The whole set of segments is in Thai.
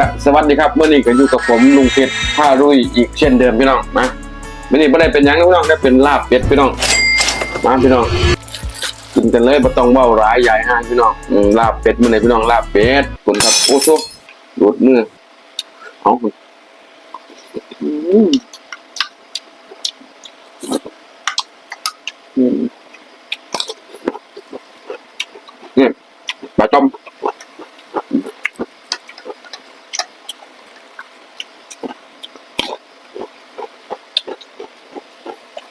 กะสวัสดีครับเมื่อนี้ก็อยู่กับผมลุงเพชรผ้ารุ่ยอีกเช่นเดิมพี่น้องนะมื่อนี้ไม่ได้เป็นยังนะพี่น้องได้เป็นลาบเป็ดพี่น้องมาพี่น้องกินกันเลยบ่ต้องเบ้าร้ายใหญ่ห้างพี่น้องลาบเป็ดเมื่อไหร่พี่น้องลาบเป็ดคุณครับโอ้โหดูดมือเอาอืมอืมนี่ปลาจอม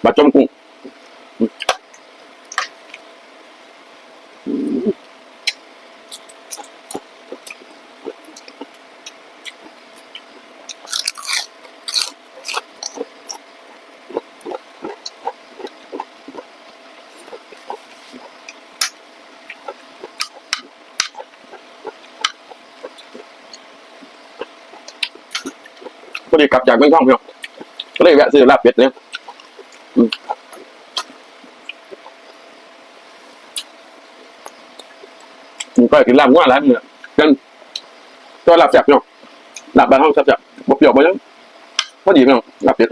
ยู่ประจำอืมประจำกุ้งพอดีกลับจากเมืองทองพี่น้องก็เลยแวะซื้อลาบเป็ดเนี่ย ผมก็กินลาบง่วงร้านเนี่ยกันตัวลาบจับเนาะลาบบ้านห้องจับจับ่เปรียกบ่ยังพอดีเนาะลาบเป็ด